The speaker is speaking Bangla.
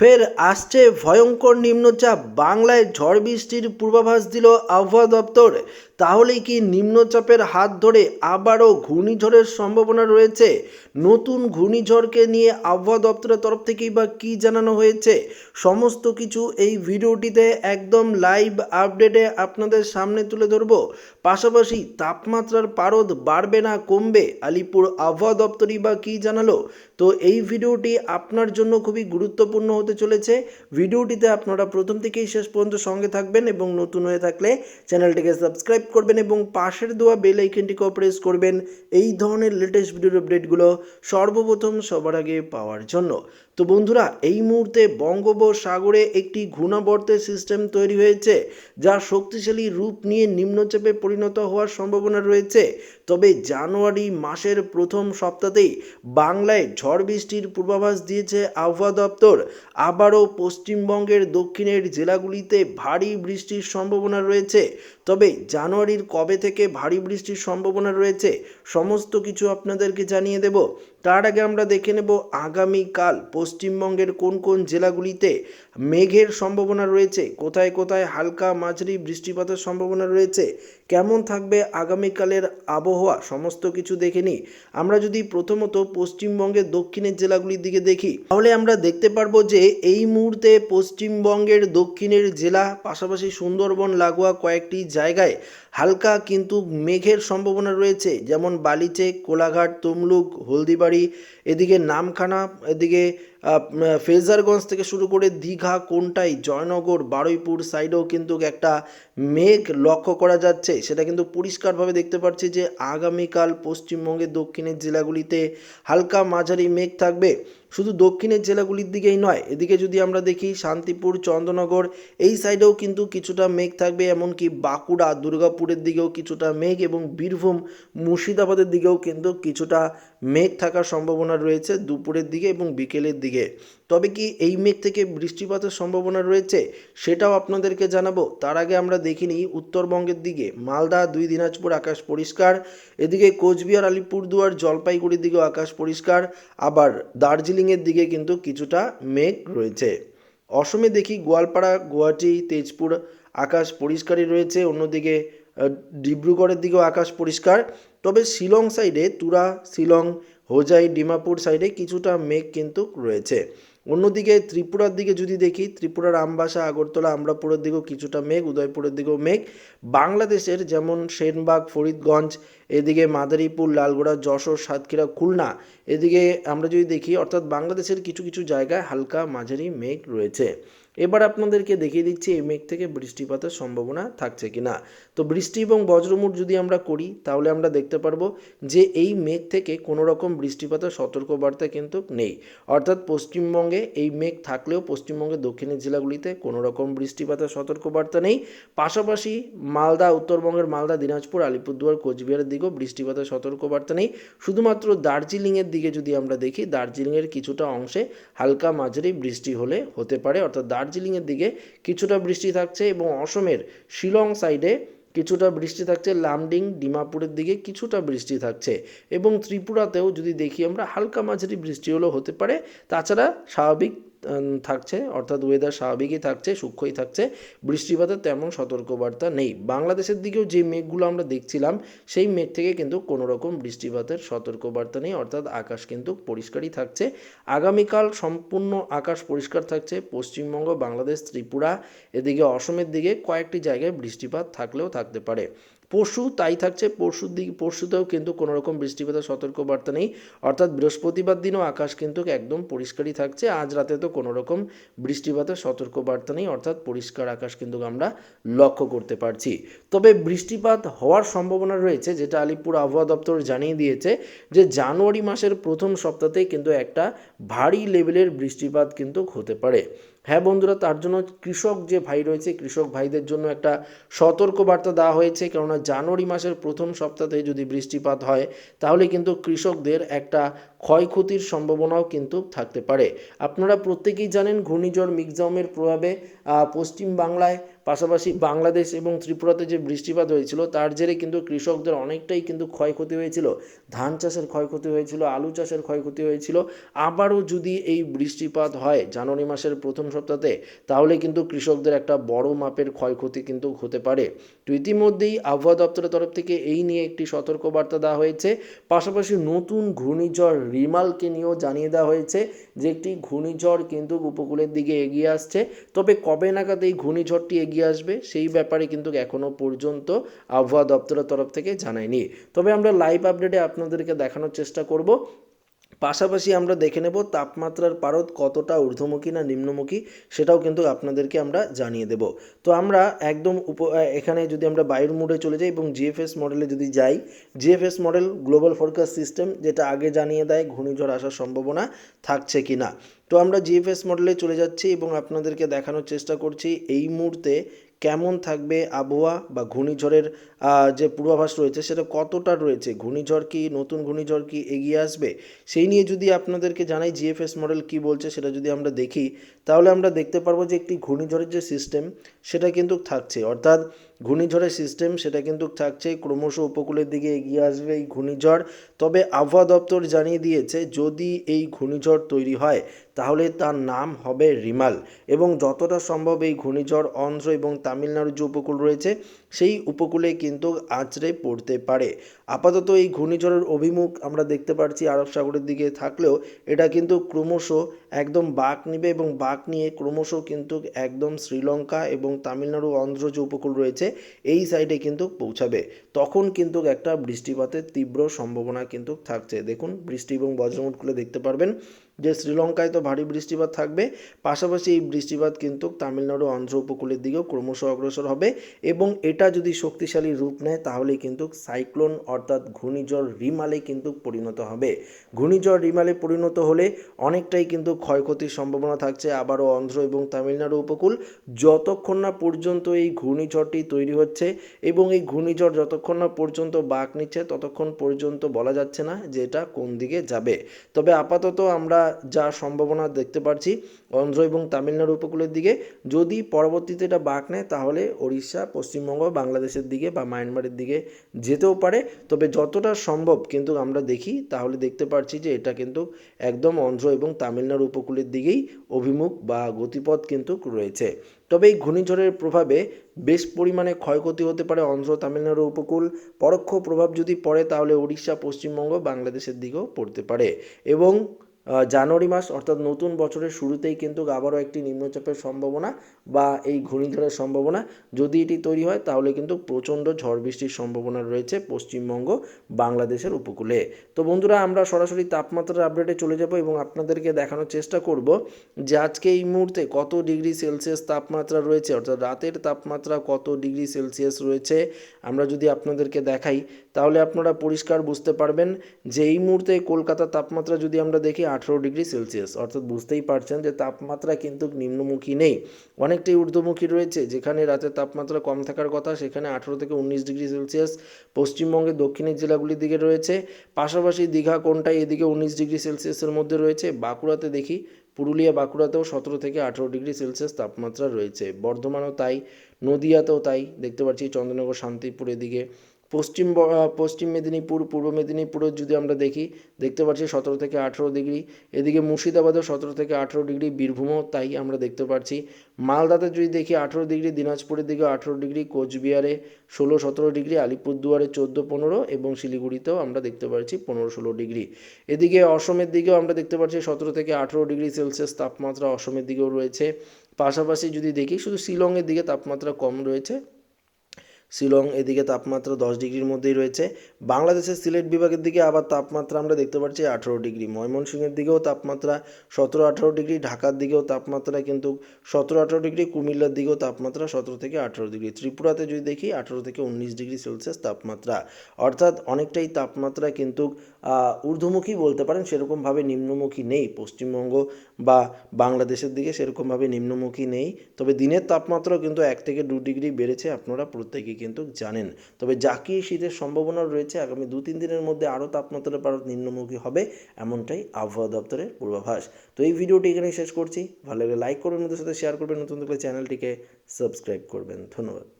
ফের আসছে ভয়ঙ্কর নিম্নচাপ। বাংলায় ঝড় বৃষ্টির পূর্বাভাস দিল আবহাওয়া দপ্তর। তাহলে কি নিম্নচাপের হাত ধরে আবারও ঘূর্ণিঝড়ের সম্ভাবনা রয়েছে? নতুন ঘূর্ণিঝড়কে নিয়ে আবহাওয়া দপ্তরের তরফ থেকেই বা কী জানানো হয়েছে? সমস্ত কিছু এই ভিডিওটিতে একদম লাইভ আপডেটে আপনাদের সামনে তুলে ধরবো। পাশাপাশি তাপমাত্রার পারদ বাড়বে না, কমবে, আলিপুর আবহাওয়া দপ্তরই বা কী জানালো? তো এই ভিডিওটি আপনার জন্য খুবই গুরুত্বপূর্ণ হতে চলেছে। ভিডিওটিতে আপনারা প্রথম থেকেই শেষ পর্যন্ত সঙ্গে থাকবেন এবং নতুন হয়ে থাকলে চ্যানেলটিকে সাবস্ক্রাইব করবেন এবং পাশের দেওয়া বেল আইকনটিকেও প্রেস করবেন। এই ধরনের লেটেস্ট ভিডিওর আপডেটগুলো সর্বপ্রথম সবার আগে পাওয়ার জন্য। তো বন্ধুরা, এই মুহূর্তে বঙ্গোপসাগরে একটি ঘূর্ণাবর্তের সিস্টেম তৈরি হয়েছে, যা শক্তিশালী রূপ নিয়ে নিম্নচাপে পরিণত হওয়ার সম্ভাবনা রয়েছে। তবে জানুয়ারি মাসের প্রথম সপ্তাহতেই বাংলায় ঝড় বৃষ্টির পূর্বাভাস দিয়েছে আবহাওয়া দপ্তর। আবারও পশ্চিমবঙ্গের দক্ষিণের জেলাগুলিতে ভারী বৃষ্টির সম্ভাবনা রয়েছে। তবে জানুয়ারির কবে থেকে ভারী বৃষ্টির সম্ভাবনা রয়েছে সমস্ত কিছু আপনাদেরকে জানিয়ে দেব। তার আগে আমরা দেখে নেব আগামীকাল পশ্চিমবঙ্গের কোন কোন জেলাগুলিতে মেঘের সম্ভাবনা রয়েছে, কোথায় কোথায় হালকা মাঝারি বৃষ্টিপাতের সম্ভাবনা রয়েছে, কেমন থাকবে আগামীকালের আবহাওয়া, সমস্ত কিছু দেখে নিই। আমরা যদি প্রথমত পশ্চিমবঙ্গের দক্ষিণের জেলাগুলির দিকে দেখি, তাহলে আমরা দেখতে পারব যে এই মুহূর্তে পশ্চিমবঙ্গের দক্ষিণের জেলা, পাশাপাশি সুন্দরবন, লাগোয়া কয়েকটি জায়গায় হালকা কিন্তু মেঘের সম্ভাবনা রয়েছে, যেমন বালিচে কোলাঘাট, তমলুক, হলদিবাড়ি এদিকে নামখানা, এদিকে ফেজারগঞ্জ থেকে শুরু করে দীঘা, কোনটাই, জয়নগর, বারুইপুর সাইডেও কিন্তু একটা মেঘ লক্ষ্য করা যাচ্ছে। সেটা কিন্তু পরিষ্কারভাবে দেখতে পাচ্ছি যে আগামীকাল পশ্চিমবঙ্গের দক্ষিণের জেলাগুলিতে হালকা মাঝারি মেঘ থাকবে। শুধু দক্ষিণের জেলাগুলির দিকেই নয়, এদিকে যদি আমরা দেখি শান্তিপুর, চন্দ্রনগর, এই সাইডেও কিন্তু কিছুটা মেঘ থাকবে, এমনকি বাঁকুড়া, দুর্গাপুরের দিকেও কিছুটা মেঘ এবং বীরভূম, মুর্শিদাবাদের দিকেও কিন্তু কিছুটা মেঘ থাকার সম্ভাবনা রয়েছে দুপুরের দিকে এবং বিকেলের দিকে। তবে কি এই মেঘ থেকে বৃষ্টিপাতের সম্ভাবনা রয়েছে? সেটাও আপনাদেরকে জানাব। তার আগে আমরা দেখিনি উত্তরবঙ্গের দিকে। মালদা, দুই দিনাজপুর, আকাশ পরিষ্কার। এদিকে কোচবিহার, আলিপুরদুয়ার, জলপাইগুড়ির দিকেও আকাশ পরিষ্কার। আবার দার্জিলিংয়ের দিকে কিন্তু কিছুটা মেঘ রয়েছে। অসমে দেখি গোয়ালপাড়া, গুয়াহাটি, তেজপুর আকাশ পরিষ্কারই রয়েছে। অন্যদিকে ডিব্রুগড়ের দিকেও আকাশ পরিষ্কার। তবে শিলং সাইডে তুরা, শিলং, হোজাই, ডিমাপুর সাইডে কিছুটা মেঘ কিন্তু রয়েছে। অন্যদিকে ত্রিপুরার দিকে যদি দেখি, ত্রিপুরার আমবাসা, আগরতলা, আমরাপুরের দিকেও কিছুটা মেঘ, উদয়পুরের দিকেও মেঘ। বাংলাদেশের যেমন সেনবাগ, ফরিদগঞ্জ, এদিকে মাদারীপুর, লালগোড়া, যশোর, সাতক্ষীরা, খুলনা, এদিকে আমরা যদি দেখি, অর্থাৎ বাংলাদেশের কিছু কিছু জায়গায় হালকা মাঝারি মেঘ রয়েছে। এবার আপনাদেরকে দেখিয়ে দিচ্ছি এই মেঘ থেকে বৃষ্টিপাতের সম্ভাবনা থাকছে কি না তো বৃষ্টি এবং বজ্রমুট যদি আমরা করি, তাহলে আমরা দেখতে পারব যে এই মেঘ থেকে কোনো রকম বৃষ্টিপাতের সতর্কবার্তা কিন্তু নেই। অর্থাৎ পশ্চিমবঙ্গে এই মেঘ থাকলেও পশ্চিমবঙ্গের দক্ষিণের জেলাগুলিতে কোনো রকম বৃষ্টিপাতের সতর্কবার্তা নেই। পাশাপাশি মালদা, উত্তরবঙ্গের মালদা, দিনাজপুর, আলিপুরদুয়ার, কোচবিহারের দিকেও বৃষ্টিপাতের সতর্কবার্তা নেই। শুধুমাত্র দার্জিলিংয়ের দিকে যদি আমরা দেখি, দার্জিলিংয়ের কিছুটা অংশে হালকা মাঝারি বৃষ্টি হলে হতে পারে। অর্থাৎ দার্জিলিংয়ের দিকে কিছুটা বৃষ্টি থাকছে এবং অসমের শিলং সাইডে কিছুটা বৃষ্টি থাকছে, লামডিং ডিমাপুরের দিকে কিছুটা বৃষ্টি থাকছে এবং ত্রিপুরাতেও যদি দেখি আমরা, হালকা মাঝারি বৃষ্টি হলেও হতে পারে। তাছাড়া স্বাভাবিক থাকছে, অর্থাৎ ওয়েদার স্বাভাবিকই থাকছে, সূক্ষ্মই থাকছে, বৃষ্টিপাতের তেমন সতর্কবার্তা নেই। বাংলাদেশের দিকেও যে মেঘগুলো আমরা দেখছিলাম, সেই মেঘ থেকে কিন্তু কোনো রকম বৃষ্টিপাতের সতর্কবার্তা নেই, অর্থাৎ আকাশ কিন্তু পরিষ্কারই থাকছে। আগামীকাল সম্পূর্ণ আকাশ পরিষ্কার থাকছে, পশ্চিমবঙ্গ, বাংলাদেশ, ত্রিপুরা, এদিকে অসমের দিকে কয়েকটি জায়গায় বৃষ্টিপাত থাকলেও থাকতে পারে। পরশু তাই থাকছে পরশুর দিক, পরশুতেও কিন্তু কোনো রকম বৃষ্টিপাতের সতর্কবার্তা নেই। অর্থাৎ বৃহস্পতিবার দিনও আকাশ কিন্তু একদম পরিষ্কারই থাকছে, আজ রাতে তো কোনো রকম বৃষ্টিপাতের সতর্কবার্তা নেই, অর্থাৎ পরিষ্কার আকাশ কিন্তু আমরা লক্ষ্য করতে পারছি। তবে বৃষ্টিপাত হওয়ার সম্ভাবনা রয়েছে, যেটা আলিপুর আবহাওয়া দপ্তর জানিয়ে দিয়েছে যে জানুয়ারি মাসের প্রথম সপ্তাহতেই কিন্তু একটা ভারী লেভেলের বৃষ্টিপাত কিন্তু হতে পারে। হ্যাঁ বন্ধুরা, তার জন্য কৃষক যে ভাই রয়েছে, কৃষক ভাইদের জন্য একটা সতর্ক বার্তা দেওয়া হয়েছে। কেননা জানুয়ারি মাসের প্রথম সপ্তাহে যদি বৃষ্টিপাত হয়, তাহলে কিন্তু কৃষকদের একটা ক্ষয়ক্ষতির সম্ভাবনাও কিন্তু থাকতে পারে। আপনারা প্রত্যেকেই জানেন, ঘূর্ণিঝড় মিগজামের প্রভাবে পশ্চিম বাংলায় পাশাপাশি বাংলাদেশ এবং ত্রিপুরাতে যে বৃষ্টিপাত হয়েছিল, তার জেরে কিন্তু কৃষকদের অনেকটাই কিন্তু ক্ষয়ক্ষতি হয়েছিল। ধান চাষের ক্ষয়ক্ষতি হয়েছিল, আলু চাষের ক্ষয়ক্ষতি হয়েছিল। আবারও যদি এই বৃষ্টিপাত হয় জানুয়ারি মাসের প্রথম সপ্তাহতে, তাহলে কিন্তু কৃষকদের একটা বড় মাপের ক্ষয়ক্ষতি কিন্তু হতে পারে। তো ইতিমধ্যেই আবহাওয়া দপ্তরের তরফ থেকে এই নিয়ে একটি সতর্কবার্তা দেওয়া হয়েছে। পাশাপাশি নতুন ঘূর্ণিঝড় রিমালকে নিয়েও জানিয়ে দেওয়া হয়েছে যে একটি ঘূর্ণিঝড় কিন্তু উপকূলের দিকে এগিয়ে আসছে। তবে কবে নাগাদ এই ঘূর্ণিঝড়টি এগিয়ে আসবে সেই ব্যাপারে কিন্তু এখনও পর্যন্ত আবহাওয়া দপ্তরের তরফ থেকে জানায়নি। তবে আমরা লাইভ আপডেটে আপনাদেরকে দেখানোর চেষ্টা করব। পাশাপাশি আমরা দেখে নেব তাপমাত্রার পারদ কতটা ঊর্ধ্বমুখী না নিম্নমুখী, সেটাও কিন্তু আপনাদেরকে আমরা জানিয়ে দেব। তো আমরা একদম উপ এখানে যদি আমরা বায়ুর মোডে চলে যাই এবং জিএফএস মডেলে যদি যাই GFS model global forecast system যেটা আগে জানিয়ে দেয় ঘূর্ণিঝড় আসার সম্ভাবনা থাকছে কি না। তো আমরা জিএফএস মডেলে চলে যাচ্ছি এবং আপনাদেরকে দেখানোর চেষ্টা করছি, এই মুহূর্তে কেমন থাকবে আবহাওয়া বা ঘূর্ণিঝড়ের যে পূর্বাভাস রয়েছে সেটা কতটা রয়েছে? ঘূর্ণিঝড় কি, নতুন ঘূর্ণিঝড় কি এগিয়ে আসবে? সেই নিয়ে যদি আপনাদেরকে জানাই জিএফএস মডেল কি বলছে সেটা যদি আমরা দেখি, তাহলে আমরা দেখতে পারব যে একটি ঘূর্ণিঝড়ের যে সিস্টেম সেটা কিন্তু থাকছে। অর্থাৎ ঘূর্ণিঝড়ের সিস্টেম সেটা কিন্তু থাকছে ক্রমশ উপকূলের দিকে এগিয়ে আসবে এই ঘূর্ণিঝড়। তবে আবহাওয়া দপ্তর জানিয়ে দিয়েছে, যদি এই ঘূর্ণিঝড় তৈরি হয়, তাহলে তার নাম হবে রিমাল। এবং যতটা সম্ভব এই ঘূর্ণিঝড় অন্ধ্র এবং তামিলনাড়ুর যে উপকূল রয়েছে সেই উপকূলে কিন্তু আছড়ে পড়তে পারে। আপাতত এই ঘূর্ণিঝড়ের অভিমুখ আমরা দেখতে পাচ্ছি আরব সাগরের দিকে থাকলেও। এটা কিন্তু ক্রমশ একদম বাঁক নিবে এবং বাঁক নিয়ে ক্রমশ কিন্তু একদম শ্রীলঙ্কা এবং তামিলনাড়ু অন্ধ্র যে উপকূল রয়েছে, এই সাইডে কিন্তু পৌঁছাবে। তখন কিন্তু একটা বৃষ্টিপাতের তীব্র সম্ভাবনা কিন্তু থাকছে। দেখুন, বৃষ্টি এবং বজ্রমুট খুলে দেখতে পারবেন। যে শ্রীলঙ্কায় তো ভারী বৃষ্টিপাত থাকবে, পাশাপাশি এই বৃষ্টিপাত কিন্তু তামিলনাড়ু অন্ধ্র উপকূলের দিকেও ক্রমশ অগ্রসর হবে এবং এটা যদি শক্তিশালী রূপ নেয় তাহলে কিন্তু সাইক্লোন অর্থাৎ ঘূর্ণিঝড় রিমালে কিন্তু পরিণত হবে। ঘূর্ণিঝড় রিমালে পরিণত হলে অনেকটাই কিন্তু ক্ষয়ক্ষতির সম্ভাবনা থাকছে আবারও অন্ধ্র এবং তামিলনাড়ু উপকূল। যতক্ষণ না পর্যন্ত এই ঘূর্ণিঝড়টি তৈরি হচ্ছে এবং এই ঘূর্ণিঝড় যতক্ষণ না পর্যন্ত বাঁক নিচ্ছে, ততক্ষণ পর্যন্ত বলা যাচ্ছে না যে এটা কোন দিকে যাবে। তবে আপাতত আমরা যা সম্ভাবনা দেখতে পাচ্ছি অন্ধ্র এবং তামিলনাড়ু উপকূলের দিকে। যদি পরবর্তীতে এটা বাঁক নেয়, তাহলে ওড়িশা, পশ্চিমবঙ্গ, বাংলাদেশের দিকে বা মায়ানমারের দিকে যেতেও পারে। তবে যতটা সম্ভব কিন্তু আমরা দেখি, তাহলে দেখতে পাচ্ছি যে এটা কিন্তু একদম অন্ধ্র এবং তামিলনাড়ু উপকূলের দিকেই অভিমুখ বা গতিপথ কিন্তু রয়েছে। তবে এই ঘূর্ণিঝড়ের প্রভাবে বেশ পরিমাণে ক্ষয়ক্ষতি হতে পারে অন্ধ্র, তামিলনাড়ু উপকূল। পরোক্ষ প্রভাব যদি পড়ে, তাহলে উড়িষ্যা পশ্চিমবঙ্গ, বাংলাদেশের দিকেও পড়তে পারে। এবং জানুয়ারি মাস, অর্থাৎ নতুন বছরের শুরুতেই কিন্তু আবারও একটি নিম্নচাপের সম্ভাবনা বা এই ঘূর্ণিঝড়ের সম্ভাবনা। যদি এটি তৈরি হয়, তাহলে কিন্তু প্রচণ্ড ঝড় বৃষ্টির সম্ভাবনা রয়েছে পশ্চিমবঙ্গ, বাংলাদেশের উপকূলে। তো বন্ধুরা, আমরা সরাসরি তাপমাত্রার আপডেটে চলে যাব এবং আপনাদেরকে দেখানোর চেষ্টা করব যে আজকে এই মুহূর্তে কত ডিগ্রি সেলসিয়াস তাপমাত্রা রয়েছে, অর্থাৎ রাতের তাপমাত্রা কত ডিগ্রি সেলসিয়াস রয়েছে। আমরা যদি আপনাদেরকে দেখাই তাহলে আপনারা পরিষ্কার বুঝতে পারবেন যে এই মুহূর্তে কলকাতার তাপমাত্রা যদি আমরা দেখি আঠেরো ডিগ্রি সেলসিয়াস, অর্থাৎ বুঝতেই পারছেন যে তাপমাত্রা কিন্তু নিম্নমুখী নেই। অনেকটাই ঊর্ধ্বমুখী রয়েছে, যেখানে রাতের তাপমাত্রা কম থাকার কথা সেখানে আঠেরো থেকে উনিশ ডিগ্রি সেলসিয়াস, পশ্চিমবঙ্গের দক্ষিণের জেলাগুলির দিকে রয়েছে। পাশাপাশি দীঘা কোনটাই এদিকে উনিশ ডিগ্রি সেলসিয়াসের মধ্যে রয়েছে। বাঁকুড়াতে দেখি, পুরুলিয়া, বাঁকুড়াতেও সতেরো থেকে আঠেরো ডিগ্রি সেলসিয়াস তাপমাত্রা রয়েছে। বর্ধমানও তাই, নদিয়াতেও তাই, দেখতে পাচ্ছি চন্দ্রনগর, শান্তিপুর এদিকে। পশ্চিম পশ্চিম মেদিনীপুর, পূর্ব মেদিনীপুরের যদি আমরা দেখি, দেখতে পাচ্ছি সতেরো থেকে আঠেরো ডিগ্রি। এদিকে মুর্শিদাবাদেও সতেরো থেকে আঠেরো ডিগ্রি বীরভূমও তাই আমরা দেখতে পাচ্ছি। মালদাতে যদি দেখি, আঠেরো ডিগ্রি, দিনাজপুরের দিকে আঠেরো ডিগ্রি, কোচবিহারে ষোলো, সতেরো ডিগ্রি, আলিপুরদুয়ারে চোদ্দ, পনেরো এবং শিলিগুড়িতেও আমরা দেখতে পাচ্ছি পনেরো, ষোলো ডিগ্রি। এদিকে অসমের দিকেও আমরা দেখতে পাচ্ছি সতেরো থেকে আঠেরো ডিগ্রি সেলসিয়াস তাপমাত্রা অসমের দিকেও রয়েছে। পাশাপাশি যদি দেখি, শুধু শিলংয়ের দিকে তাপমাত্রা কম রয়েছে। শিলং এদিকে তাপমাত্রা দশ ডিগ্রির মধ্যেই রয়েছে। বাংলাদেশের সিলেট বিভাগের দিকে আবার তাপমাত্রা আমরা দেখতে পাচ্ছি আঠেরো ডিগ্রি। ময়মনসিংহের দিকেও তাপমাত্রা সতেরো আঠেরো ডিগ্রি, ঢাকার দিকেও তাপমাত্রা কিন্তু সতেরো আঠেরো ডিগ্রি, কুমিল্লার দিকেও তাপমাত্রা সতেরো থেকে আঠেরো ডিগ্রি। ত্রিপুরাতে যদি দেখি আঠেরো থেকে উনিশ ডিগ্রি সেলসিয়াস তাপমাত্রা। অর্থাৎ অনেকটাই তাপমাত্রা কিন্তু ঊর্ধ্বমুখী বলতে পারেন, সেরকমভাবে নিম্নমুখী নেই। পশ্চিমবঙ্গ বা বাংলাদেশের দিকে সেরকমভাবে নিম্নমুখী নেই। তবে দিনের তাপমাত্রা কিন্তু এক থেকে দু ডিগ্রি বেড়েছে আপনারা প্রত্যেকেই কিন্তু জানেন। তবে জাকিয়ে শীতের সম্ভাবনা রয়েছে, আগামী দু তিন দিনের মধ্যে আরও তাপমাত্রা পারত নিম্নমুখী হবে, এমনটাই আবহাওয়া দপ্তরের পূর্বাভাস। তো এই ভিডিওটি এখানেই শেষ করছি। ভালো লাগলে লাইক করবেন ওদের সাথে শেয়ার করবেন, নতুন থাকলে চ্যানেলটিকে সাবস্ক্রাইব করবেন। ধন্যবাদ।